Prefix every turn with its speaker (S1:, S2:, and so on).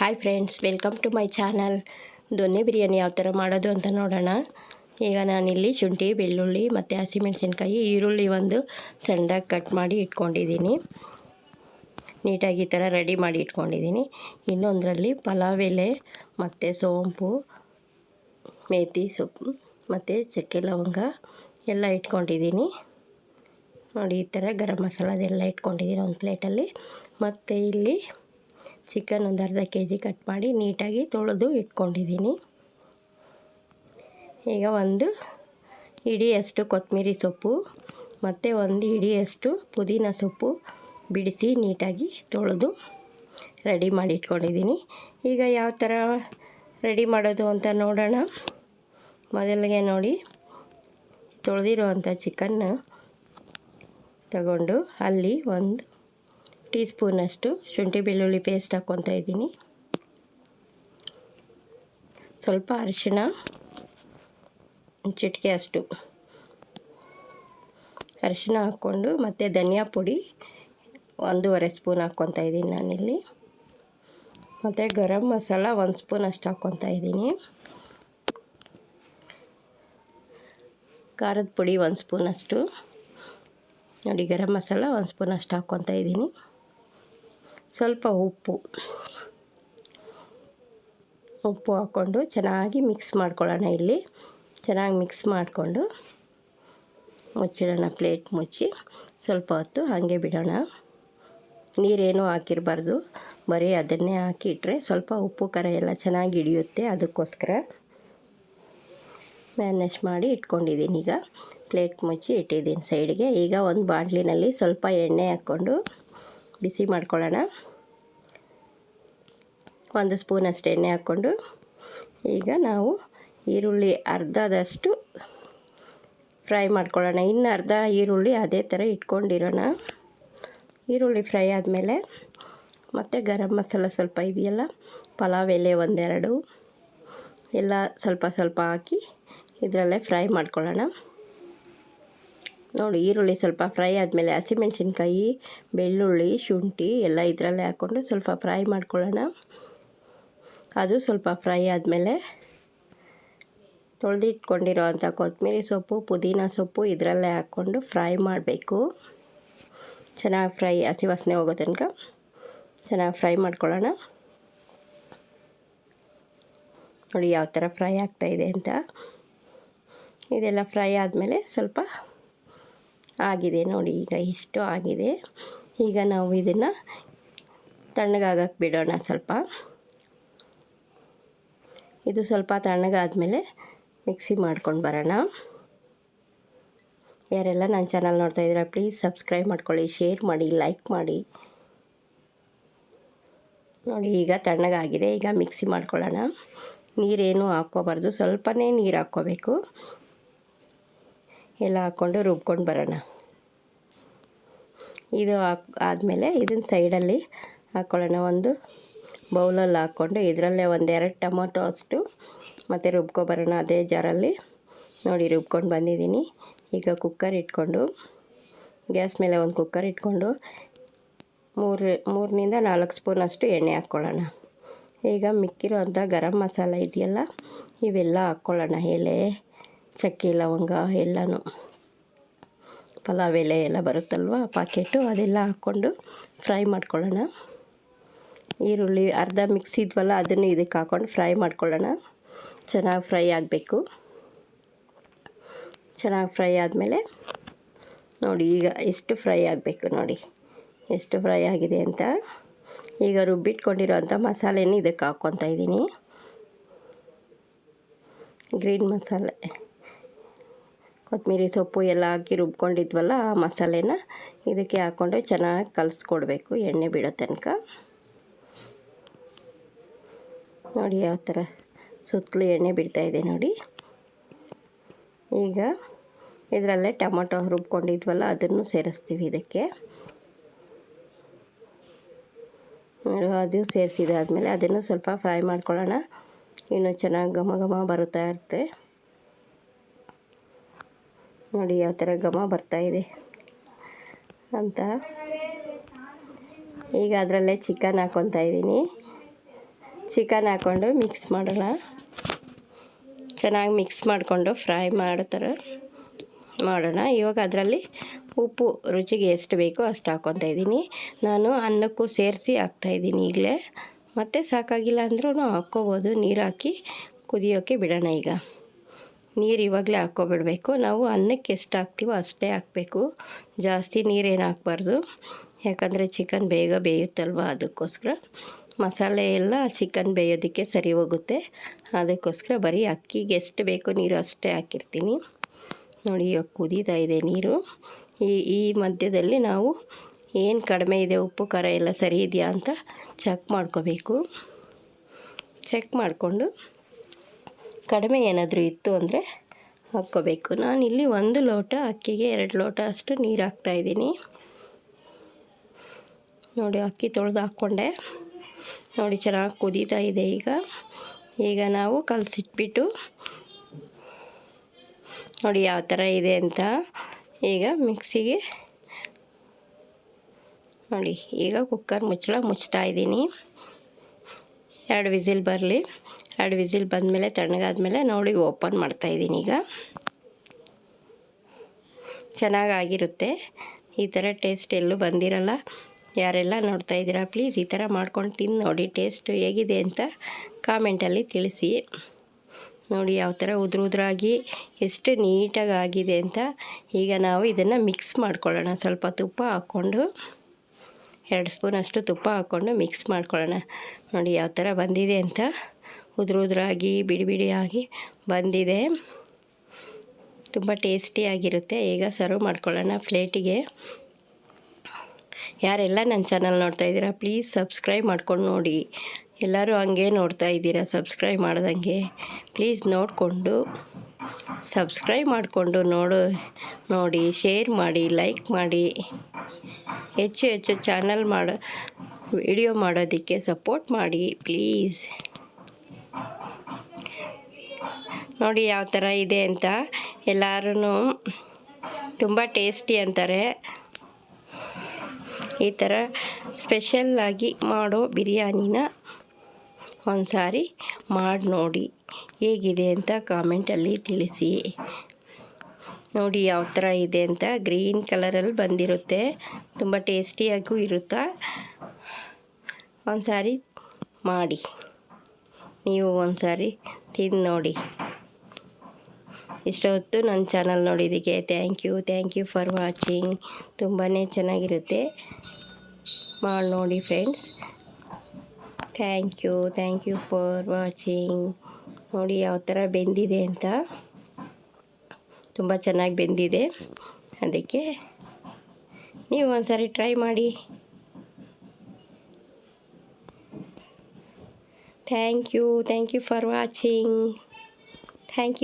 S1: Hi friends welcome to my channel donne biryani ಯಾವ ಥರ ಮಾಡೋದು ಅಂತ ನೋಡೋಣ. ಈಗ ನಾನಿಲ್ಲಿ ಶುಂಠಿ, ಬೆಳ್ಳುಳ್ಳಿ ಮತ್ತು ಹಸಿಮೆಣಸಿನ್ಕಾಯಿ ಈರುಳ್ಳಿ ಒಂದು ಸಣ್ಣದಾಗಿ ಕಟ್ ಮಾಡಿ ಇಟ್ಕೊಂಡಿದ್ದೀನಿ. ನೀಟಾಗಿ ಈ ಥರ ರೆಡಿ ಮಾಡಿ ಇಟ್ಕೊಂಡಿದ್ದೀನಿ. ಇನ್ನೊಂದರಲ್ಲಿ ಪಲಾವ್ ಎಲೆ ಮತ್ತು ಸೋಂಪು ಮೇಥಿ ಸೊಪ್ಪು ಮತ್ತು ಚಕ್ಕೆ ಲವಂಗ ಎಲ್ಲ ಇಟ್ಕೊಂಡಿದ್ದೀನಿ. ನೋಡಿ ಈ ಥರ ಗರಂ ಮಸಾಲದೆಲ್ಲ ಇಟ್ಕೊಂಡಿದ್ದೀನಿ ಒಂದು ಪ್ಲೇಟಲ್ಲಿ ಮತ್ತು ಇಲ್ಲಿ ಚಿಕನ್ ಒಂದು ಅರ್ಧ ಕೆ ಜಿ ಕಟ್ ಮಾಡಿ ನೀಟಾಗಿ ತೊಳೆದು ಇಟ್ಕೊಂಡಿದ್ದೀನಿ. ಈಗ ಒಂದು ಇಡಿಯಷ್ಟು ಕೊತ್ತಂಬರಿ ಸೊಪ್ಪು, ಮತ್ತು ಒಂದು ಇಡಿಯಷ್ಟು ಪುದೀನ ಸೊಪ್ಪು ಬಿಡಿಸಿ ನೀಟಾಗಿ ತೊಳೆದು ರೆಡಿ ಮಾಡಿ ಇಟ್ಕೊಂಡಿದ್ದೀನಿ. ಈಗ ಯಾವ ಥರ ರೆಡಿ ಮಾಡೋದು ಅಂತ ನೋಡೋಣ. ಮೊದಲಿಗೆ ನೋಡಿ, ತೊಳೆದಿರುವಂಥ ಚಿಕನ್ನ ತಗೊಂಡು ಅಲ್ಲಿ ಒಂದು ಟೀ ಸ್ಪೂನಷ್ಟು ಶುಂಠಿ ಬೆಳ್ಳುಳ್ಳಿ ಪೇಸ್ಟ್ ಹಾಕ್ಕೊತಾ ಇದ್ದೀನಿ. ಸ್ವಲ್ಪ ಅರಿಶಿಣ, ಚಿಟಿಕೆ ಅಷ್ಟು. ಅರಿಶಿಣ ಹಾಕ್ಕೊಂಡು ಮತ್ತು ಧನಿಯಾ ಪುಡಿ ಒಂದೂವರೆ ಸ್ಪೂನ್ ಹಾಕ್ಕೊತಾ ಇದ್ದೀನಿ ನಾನಿಲ್ಲಿ. ಮತ್ತು ಗರಂ ಮಸಾಲ ಒಂದು ಸ್ಪೂನ್ ಅಷ್ಟು ಹಾಕ್ಕೊತಾ ಇದ್ದೀನಿ. ಖಾರದ ಪುಡಿ ಒಂದು ಸ್ಪೂನಷ್ಟು ನೋಡಿ ಗರಂ ಮಸಾಲ ಒಂದು ಸ್ಪೂನ್ ಅಷ್ಟು ಹಾಕ್ಕೊತಾ ಇದ್ದೀನಿ. ಸ್ವಲ್ಪ ಉಪ್ಪು. ಉಪ್ಪು ಹಾಕ್ಕೊಂಡು ಚೆನ್ನಾಗಿ ಮಿಕ್ಸ್ ಮಾಡ್ಕೊಳ್ಳೋಣ ಇಲ್ಲಿ. ಚೆನ್ನಾಗಿ ಮಿಕ್ಸ್ ಮಾಡಿಕೊಂಡು ಮುಚ್ಚಿಡೋಣ ಪ್ಲೇಟ್ ಮುಚ್ಚಿ. ಸ್ವಲ್ಪ ಹೊತ್ತು ಹಾಗೆ ಬಿಡೋಣ. ನೀರೇನು ಹಾಕಿರಬಾರ್ದು. ಬರೀ ಅದನ್ನೇ ಹಾಕಿಟ್ರೆ ಸ್ವಲ್ಪ ಉಪ್ಪು ಖಾರ ಎಲ್ಲ ಚೆನ್ನಾಗಿ ಹಿಡಿಯುತ್ತೆ ಅದಕ್ಕೋಸ್ಕರ. ಮ್ಯಾನೇಜ್ ಮಾಡಿ ಇಟ್ಕೊಂಡಿದ್ದೀನಿ ಈಗ. ಪ್ಲೇಟ್ ಮುಚ್ಚಿ ಇಟ್ಟಿದ್ದೀನಿ ಸೈಡ್ಗೆ ಈಗ ಒಂದು ಬಾಂಡ್ಲಿನಲ್ಲಿ ಸ್ವಲ್ಪ ಎಣ್ಣೆ ಹಾಕ್ಕೊಂಡು ಬಿಸಿ ಮಾಡ್ಕೊಳ್ಳೋಣ. ಒಂದು ಸ್ಪೂನ್ ಅಷ್ಟು ಎಣ್ಣೆ ಹಾಕ್ಕೊಂಡು. ಈಗ ನಾವು ಈರುಳ್ಳಿ ಅರ್ಧದಷ್ಟು ಫ್ರೈ ಮಾಡ್ಕೊಳ್ಳೋಣ. ಇನ್ನು ಅರ್ಧ ಈರುಳ್ಳಿ ಅದೇ ಥರ ಇಟ್ಕೊಂಡಿರೋಣ. ಈರುಳ್ಳಿ ಫ್ರೈ ಆದಮೇಲೆ ಮತ್ತು ಗರಂ ಮಸಾಲ ಸ್ವಲ್ಪ ಇದೆಯಲ್ಲ, ಪಲಾವ್ ಎಲೆ ಒಂದೆರಡು, ಎಲ್ಲ ಸ್ವಲ್ಪ ಸ್ವಲ್ಪ ಹಾಕಿ ಇದರಲ್ಲೇ ಫ್ರೈ ಮಾಡ್ಕೊಳ್ಳೋಣ. ನೋಡಿ ಈರುಳ್ಳಿ ಸ್ವಲ್ಪ ಫ್ರೈ ಆದಮೇಲೆ ಹಸಿಮೆಣ್ಸಿನ್ಕಾಯಿ, ಬೆಳ್ಳುಳ್ಳಿ, ಶುಂಠಿ ಎಲ್ಲ ಇದರಲ್ಲೇ ಹಾಕ್ಕೊಂಡು ಸ್ವಲ್ಪ ಫ್ರೈ ಮಾಡ್ಕೊಳ್ಳೋಣ. ಅದು ಸ್ವಲ್ಪ ಫ್ರೈ ಆದಮೇಲೆ ತೊಳೆದಿಟ್ಕೊಂಡಿರೋ ಅಂಥ ಕೊತ್ತಂಬರಿ ಸೊಪ್ಪು, ಪುದೀನ ಸೊಪ್ಪು ಇದರಲ್ಲೇ ಹಾಕ್ಕೊಂಡು ಫ್ರೈ ಮಾಡಬೇಕು. ಚೆನ್ನಾಗಿ ಫ್ರೈ, ಹಸಿ ವಾಸನೆ ಹೋಗೋ ತನಕ ಚೆನ್ನಾಗಿ ಫ್ರೈ ಮಾಡ್ಕೊಳ್ಳೋಣ. ನೋಡಿ ಯಾವ ಥರ ಫ್ರೈ ಆಗ್ತಾಯಿದೆ ಅಂತ. ಇದೆಲ್ಲ ಫ್ರೈ ಆದಮೇಲೆ ಸ್ವಲ್ಪ ಆಗಿದೆ. ನೋಡಿ, ಈಗ ಇಷ್ಟು ಆಗಿದೆ? ಈಗ ನಾವು ಇದನ್ನು ತಣ್ಣಗಾಗಕ್ಕೆ ಬಿಡೋಣ ಸ್ವಲ್ಪ. ಇದು ಸ್ವಲ್ಪ ತಣ್ಣಗಾದಮೇಲೆ ಮಿಕ್ಸಿ ಮಾಡ್ಕೊಂಡು ಬರೋಣ. ಯಾರೆಲ್ಲ ನನ್ನ ಚಾನಲ್ ನೋಡ್ತಾ ಇದ್ದೀರಾ, ಪ್ಲೀಸ್ ಸಬ್ಸ್ಕ್ರೈಬ್ ಮಾಡ್ಕೊಳ್ಳಿ, ಶೇರ್ ಮಾಡಿ, ಲೈಕ್ ಮಾಡಿ. ನೋಡಿ, ಈಗ ತಣ್ಣಗಾಗಿದೆ. ಈಗ ಮಿಕ್ಸಿ ಮಾಡ್ಕೊಳ್ಳೋಣ. ನೀರೇನು ಹಾಕ್ಕೋಬಾರ್ದು. ಸ್ವಲ್ಪನೇ ನೀರು ಹಾಕ್ಕೋಬೇಕು. ಎಲ್ಲ ಹಾಕ್ಕೊಂಡು ರುಬ್ಕೊಂಡು ಬರೋಣ. ಇದು ಹಾಕ್ ಆದಮೇಲೆ ಇದನ್ನು ಸೈಡಲ್ಲಿ ಹಾಕ್ಕೊಳ್ಳೋಣ ಒಂದು ಬೌಲಲ್ಲಿ ಹಾಕ್ಕೊಂಡು ಇದರಲ್ಲೇ ಒಂದೆರಡು ಟೊಮೊಟೊ ಅಷ್ಟು ಮತ್ತು ರುಬ್ಕೊಬರೋಣ ಅದೇ ಜಾರಲ್ಲಿ. ನೋಡಿ, ರುಬ್ಕೊಂಡು ಬಂದಿದ್ದೀನಿ. ಈಗ ಕುಕ್ಕರ್ ಇಟ್ಕೊಂಡು, ಗ್ಯಾಸ್ ಮೇಲೆ ಒಂದು ಕುಕ್ಕರ್ ಇಟ್ಕೊಂಡು ಮೂರು ಮೂರರಿಂದ ನಾಲ್ಕು ಸ್ಪೂನ್ ಅಷ್ಟು ಎಣ್ಣೆ ಹಾಕ್ಕೊಳ್ಳೋಣ. ಈಗ ಮಿಕ್ಕಿರೋ ಅಂಥ ಗರಂ ಮಸಾಲ ಇದೆಯಲ್ಲ, ಇವೆಲ್ಲ ಹಾಕ್ಕೊಳ್ಳೋಣ. ಎಲೆ ಚಕ್ಕೆ, ಲವಂಗ ಎಲ್ಲನೂ ಪಲಾವ್ ಎಲೆ ಎಲ್ಲ ಬರುತ್ತಲ್ವ? ಪಾಕೆಟು ಅದೆಲ್ಲ ಹಾಕ್ಕೊಂಡು ಫ್ರೈ ಮಾಡ್ಕೊಳ್ಳೋಣ. ಈರುಳ್ಳಿ ಅರ್ಧ ಮಿಕ್ಸ್ ಇದ್ವಲ್ಲ, ಅದನ್ನು ಇದಕ್ಕೆ ಹಾಕ್ಕೊಂಡು ಫ್ರೈ ಮಾಡ್ಕೊಳ್ಳೋಣ. ಚೆನ್ನಾಗಿ ಫ್ರೈ ಆಗಬೇಕು. ಚೆನ್ನಾಗಿ ಫ್ರೈ ಆದಮೇಲೆ ನೋಡಿ, ಈಗ ಎಷ್ಟು ಫ್ರೈ ಆಗಬೇಕು ನೋಡಿ. ಎಷ್ಟು ಫ್ರೈ ಆಗಿದೆ ಅಂತ. ಈಗ ರುಬ್ಬಿಟ್ಕೊಂಡಿರೋವಂಥ ಮಸಾಲೆನೂ ಮಸಾಲೆನ ಇದಕ್ಕೆ ಹಾಕ್ಕೊತಾ ಇದ್ದೀನಿ. ಗ್ರೀನ್ ಮಸಾಲೆ. ಕೊತ್ತಂಬರಿ ಸೊಪ್ಪು ಎಲ್ಲ ಹಾಕಿ ರುಬ್ಕೊಂಡಿದ್ವಲ್ಲ ಆ ಮಸಾಲೆನ, ಇದಕ್ಕೆ ಹಾಕ್ಕೊಂಡು ಚೆನ್ನಾಗಿ ಕಲಿಸ್ಕೊಡ್ಬೇಕು ಎಣ್ಣೆ ಬಿಡೋ ತನಕ. ನೋಡಿ ಯಾವ ಥರ ಸುತ್ತಲೂ ಎಣ್ಣೆ ಬಿಡ್ತಾಯಿದೆ ನೋಡಿ. ಈಗ ಇದರಲ್ಲೇ ಟೊಮೊಟೊ ರುಬ್ಕೊಂಡಿದ್ವಲ್ಲ, ಅದನ್ನು ಸೇರಿಸ್ತೀವಿ ಇದಕ್ಕೆ. ಅದು ಸೇರಿಸಿದಾದ್ಮೇಲೆ ಅದನ್ನು ಸ್ವಲ್ಪ ಫ್ರೈ ಮಾಡ್ಕೊಳ್ಳೋಣ. ಇನ್ನೂ ಚೆನ್ನಾಗಿ ಘಮ ಘಮ ಬರುತ್ತಾ ಇರುತ್ತೆ. ನೋಡಿ ಯಾವ ಥರ ಘಮ ಬರ್ತಾಯಿದೆ ಅಂತ. ಈಗ ಅದರಲ್ಲೇ ಚಿಕನ್ ಹಾಕ್ಕೊತಾ ಇದ್ದೀನಿ. ಚಿಕನ್ ಹಾಕ್ಕೊಂಡು ಮಿಕ್ಸ್ ಮಾಡೋಣ. ಚೆನ್ನಾಗಿ ಮಿಕ್ಸ್ ಮಾಡಿಕೊಂಡು ಫ್ರೈ ಮಾಡೋ ಮಾಡೋಣ. ಇವಾಗ ಅದರಲ್ಲಿ ಉಪ್ಪು, ರುಚಿಗೆ ಎಷ್ಟು ಬೇಕೋ ಅಷ್ಟು ಹಾಕ್ಕೊತಾ ಇದ್ದೀನಿ. ನಾನು ಅನ್ನಕ್ಕೂ ಸೇರಿಸಿ ಹಾಕ್ತಾಯಿದ್ದೀನಿ ಈಗಲೇ. ಮತ್ತು ಸಾಕಾಗಿಲ್ಲ ಅಂದ್ರೂ ಹಾಕ್ಕೋಬೋದು. ನೀರು ಹಾಕಿ ಕುದಿಯೋಕ್ಕೆ ಬಿಡೋಣ ಈಗ. ನೀರು ಇವಾಗಲೇ ಹಾಕ್ಕೊಬಿಡಬೇಕು. ನಾವು ಅನ್ನಕ್ಕೆ ಎಷ್ಟು ಹಾಕ್ತೀವೋ ಅಷ್ಟೇ ಹಾಕಬೇಕು. ಜಾಸ್ತಿ ನೀರೇನು ಹಾಕ್ಬಾರ್ದು. ಯಾಕಂದರೆ ಚಿಕನ್ ಬೇಗ ಬೇಯುತ್ತಲ್ವ ಅದಕ್ಕೋಸ್ಕರ. ಮಸಾಲೆ ಎಲ್ಲ ಚಿಕನ್ ಬೇಯೋದಕ್ಕೆ ಸರಿ ಹೋಗುತ್ತೆ. ಅದಕ್ಕೋಸ್ಕರ ಬರೀ ಅಕ್ಕಿಗೆ ಎಷ್ಟು ಬೇಕೋ ನೀರು ಅಷ್ಟೇ ಹಾಕಿರ್ತೀನಿ. ನೋಡಿ ಇವಾಗ ಕುದೀತಾ ಇದೆ ನೀರು. ಈ ಈ ಮಧ್ಯದಲ್ಲಿ ನಾವು ಏನು ಕಡಿಮೆ ಇದೆ, ಉಪ್ಪು, ಖಾರ ಎಲ್ಲ ಸರಿ ಇದೆಯಾ ಅಂತ ಚೆಕ್ ಮಾಡ್ಕೋಬೇಕು. ಚೆಕ್ ಮಾಡಿಕೊಂಡು ಕಡಿಮೆ ಏನಾದರೂ ಇತ್ತು ಅಂದರೆ ಹಾಕ್ಕೋಬೇಕು. ನಾನಿಲ್ಲಿ ಒಂದು ಲೋಟ ಅಕ್ಕಿಗೆ ಎರಡು ಲೋಟ ಅಷ್ಟು ನೀರು ಹಾಕ್ತಾಯಿದ್ದೀನಿ ನೋಡಿ, ಅಕ್ಕಿ ತೊಳೆದು ಹಾಕ್ಕೊಂಡೆ. ನೋಡಿ, ಚೆನ್ನಾಗಿ ಕುದೀತಾ ಇದೆ ಈಗ. ಈಗ ನಾವು ಕಲಸಿಟ್ಬಿಟ್ಟು ನೋಡಿ ಯಾವ ಥರ ಇದೆ ಅಂತ ಈಗ ಮಿಕ್ಸಿಗೆ ನೋಡಿ, ಈಗ ಕುಕ್ಕರ್ ಮುಚ್ಚಳ ಮುಚ್ತಾ ಇದ್ದೀನಿ. ಎರಡು ವಿಸಿಲ್ ಬರಲಿ. ಎರಡು ವಿಸಿಲ್ ಬಂದಮೇಲೆ ತಣ್ಣಗಾದ್ಮೇಲೆ ನೋಡಿ ಓಪನ್ ಮಾಡ್ತಾಯಿದ್ದೀನಿ ಈಗ. ಚೆನ್ನಾಗಾಗಿರುತ್ತೆ. ಈ ಥರ ಟೇಸ್ಟ್ ಎಲ್ಲೂ ಬಂದಿರಲ್ಲ. ಯಾರೆಲ್ಲ ನೋಡ್ತಾ ಇದ್ದೀರಾ, ಪ್ಲೀಸ್ ಈ ಥರ ಮಾಡ್ಕೊಂಡು ತಿಂದು ನೋಡಿ ಟೇಸ್ಟ್ ಹೇಗಿದೆ ಅಂತ ಕಾಮೆಂಟಲ್ಲಿ ತಿಳಿಸಿ. ನೋಡಿ ಯಾವ ಥರ ಉದ್ರ ಉದ್ರಾಗಿ ಎಷ್ಟು ನೀಟಾಗಿ ಆಗಿದೆ ಅಂತ ಈಗ ನಾವು ಇದನ್ನು ಮಿಕ್ಸ್ ಮಾಡ್ಕೊಳ್ಳೋಣ. ಸ್ವಲ್ಪ ತುಪ್ಪ ಹಾಕ್ಕೊಂಡು ಎರಡು ಸ್ಪೂನ್ ಅಷ್ಟು ತುಪ್ಪ ಹಾಕ್ಕೊಂಡು ಮಿಕ್ಸ್ ಮಾಡ್ಕೊಳ್ಳೋಣ. ನೋಡಿ ಯಾವ ಥರ ಬಂದಿದೆ ಅಂತ. ಉದುರು ಉದುರಾಗಿ, ಬಿಡಿ ಬಿಡಿಯಾಗಿ ಬಂದಿದೆ. ತುಂಬ ಟೇಸ್ಟಿಯಾಗಿರುತ್ತೆ ಈಗ ಸರ್ವ್ ಮಾಡ್ಕೊಳ್ಳೋಣ ಪ್ಲೇಟಿಗೆ. ಯಾರೆಲ್ಲ ನನ್ನ ಚಾನಲ್ ನೋಡ್ತಾ ಇದ್ದೀರಾ, ಪ್ಲೀಸ್ ಸಬ್ಸ್ಕ್ರೈಬ್ ಮಾಡ್ಕೊಂಡು ನೋಡಿ. ಎಲ್ಲರೂ ಹಂಗೆ ನೋಡ್ತಾ ಇದ್ದೀರಾ, ಸಬ್ಸ್ಕ್ರೈಬ್ ಮಾಡ್ದಂಗೆ. ಪ್ಲೀಸ್ ನೋಡಿಕೊಂಡು ಸಬ್ಸ್ಕ್ರೈಬ್ ಮಾಡಿಕೊಂಡು ನೋಡು, ನೋಡಿ, ಶೇರ್ ಮಾಡಿ, ಲೈಕ್ ಮಾಡಿ. ಹೆಚ್ಚು ಹೆಚ್ಚು ಚಾನಲ್ ಮಾಡೋ ವಿಡಿಯೋ ಮಾಡೋದಕ್ಕೆ ಸಪೋರ್ಟ್ ಮಾಡಿ ಪ್ಲೀಸ್ ನೋಡಿ ಯಾವ ಥರ ಇದೆ ಅಂತ ಎಲ್ಲರೂ ತುಂಬ ಟೇಸ್ಟಿ ಅಂತಾರೆ. ಈ ಥರ ಸ್ಪೆಷಲ್ಲಾಗಿ ಮಾಡೋ ಬಿರಿಯಾನಿನ ಒಂದು ಸಾರಿ ಮಾಡಿ ನೋಡಿ, ಹೇಗಿದೆ ಅಂತ ಕಾಮೆಂಟಲ್ಲಿ ತಿಳಿಸಿ. ನೋಡಿ ಯಾವ ಥರ ಇದೆ ಅಂತ. ಗ್ರೀನ್ ಕಲರಲ್ಲಿ ಬಂದಿರುತ್ತೆ. ತುಂಬ ಟೇಸ್ಟಿಯಾಗೂ ಇರುತ್ತಾ? ಒಂದು ಸಾರಿ ಮಾಡಿ. ನೀವು ಒಂದು ಸಾರಿ ತಿಂದು ನೋಡಿ. ಇಷ್ಟೊತ್ತು ನನ್ನ ಚಾನಲ್ ನೋಡಿದ್ದಕ್ಕೆ thank you. Thank you for watching. ತುಂಬಾ ಚೆನ್ನಾಗಿರುತ್ತೆ. ಮಾಡಿ ನೋಡಿ friends. Thank you. Thank you for watching. ನೋಡಿ ಯಾವ ಥರ ಬೆಂದಿದೆ ಅಂತ. ತುಂಬ ಚೆನ್ನಾಗಿ ಬೆಂದಿದೆ. ಅದಕ್ಕೆ ನೀವು ಒಂದ್ಸರಿ ಟ್ರೈ ಮಾಡಿ. Thank you thank you for watching thank you